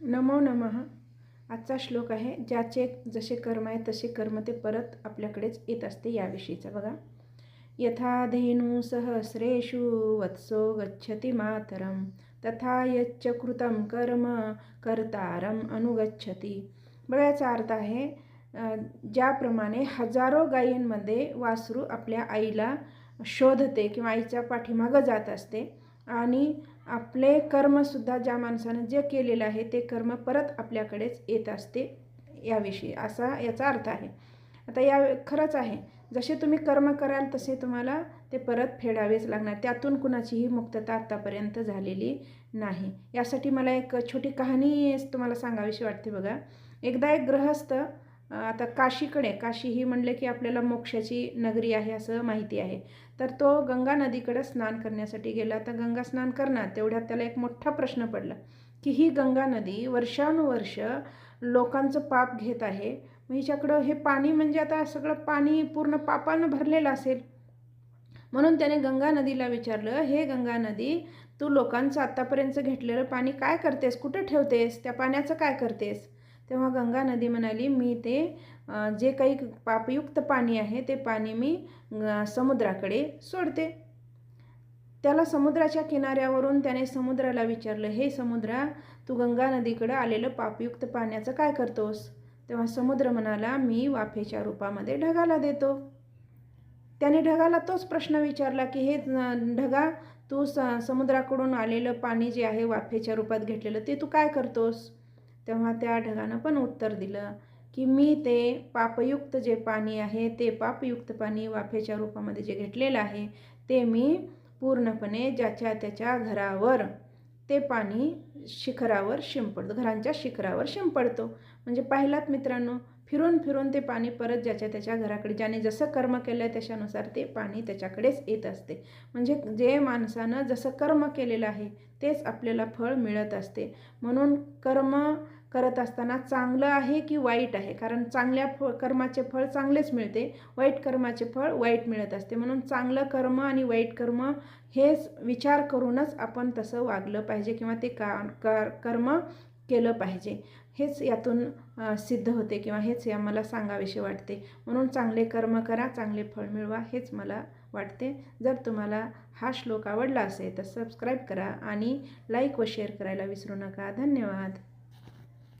नमो नमः. आजचा श्लोक आहे ज्याचे जसे कर्म आहे तसे कर्म ते परत आपल्याकडेच येत असते याविषयीचा बघा. यथा धेनू सहस्रेषु वत्सो गच्छति मातरम तथा यच्च कृतं कर्म कर्तारम अनुगच्छती. बघा याचा अर्थ आहे ज्याप्रमाणे हजारो गायींमध्ये वासरू आपल्या आईला शोधते किंवा आईच्या पाठीमागं जात असते. आणि आपले कर्मसुद्धा ज्या माणसानं जे केलेलं आहे ते कर्म परत आपल्याकडेच येत असते याविषयी. असा याचा अर्थ आहे. आता या खरंच आहे. जसे तुम्ही कर्म कराल तसे तुम्हाला ते परत फेडावेच लागणार. त्यातून कुणाचीही मुक्तता आत्तापर्यंत झालेली नाही. यासाठी मला एक छोटी कहाणी तुम्हाला सांगावीशी वाटते बघा. एकदा एक ग्रहस्थ आता काशीकडे काशी ही म्हणले की आपल्याला मोक्षाची नगरी आहे असं माहिती आहे. तर तो गंगा नदीकडे स्नान करण्यासाठी गेला. तर गंगा स्नान करणार तेवढ्यात त्याला एक मोठा प्रश्न पडला की ही गंगा नदी वर्षानुवर्ष लोकांचं पाप घेत आहे. मग हिच्याकडं हे पाणी म्हणजे आता सगळं पाणी पूर्ण पापानं भरलेलं असेल. म्हणून त्याने गंगा नदीला विचारलं हे गंगा नदी तू लोकांचं आत्तापर्यंत घेतलेलं पाणी काय करतेस? कुठं ठेवतेस? त्या पाण्याचं काय करतेस? तेव्हा गंगा नदी म्हणाली मी ते जे काही पापयुक्त पाणी आहे ते पाणी मी समुद्राकडे सोडते. त्याला समुद्राच्या किनाऱ्यावरून त्याने समुद्राला विचारलं हे समुद्रा तू गंगा नदीकडं आलेलं पापयुक्त पाण्याचं काय करतोस? तेव्हा समुद्र म्हणाला मी वाफेच्या रूपामध्ये ढगाला देतो. त्याने ढगाला तोच प्रश्न विचारला की हे ढगा तू स समुद्राकडून आलेलं पाणी जे आहे वाफेच्या रूपात घेतलेलं ते तू काय करतोस? तेव्हा त्या ढगानं पण उत्तर दिलं की मी ते पापयुक्त जे पाणी आहे ते पापयुक्त पाणी वाफेच्या रूपामध्ये जे घेतलेलं आहे ते मी पूर्णपणे ज्याच्या त्याच्या घरावर ते पाणी शिखरावर शिंपडतो घरांच्या शिखरावर शिंपडतो. म्हणजे पाहिलात मित्रांनो फिरून फिरून ते पाणी परत ज्याच्या त्याच्या घराकडे ज्याने जसं कर्म केलं आहे त्याच्यानुसार ते पाणी त्याच्याकडेच येत असते. म्हणजे जे माणसानं जसं कर्म केलेलं आहे तेच आपल्याला फळ मिळत असते. म्हणून कर्म करत असताना चांगलं आहे की वाईट आहे? कारण चांगल्या फ कर्माचे फळ चांगलेच मिळते. वाईट कर्माचे फळ वाईट मिळत असते. म्हणून चांगलं कर्म आणि वाईट कर्म हेच विचार करूनच आपण तसं वागलं पाहिजे किंवा ते का कर कर्म केलं पाहिजे. हेच यातून सिद्ध होते किंवा हेच या मला सांगावेसे वाटते. म्हणून चांगले कर्म करा चांगले फळ मिळवा हेच मला वाटते. जर तुम्हाला हा श्लोक आवडला असेल तर सबस्क्राईब करा आणि लाईक व शेअर करायला विसरू नका. धन्यवाद.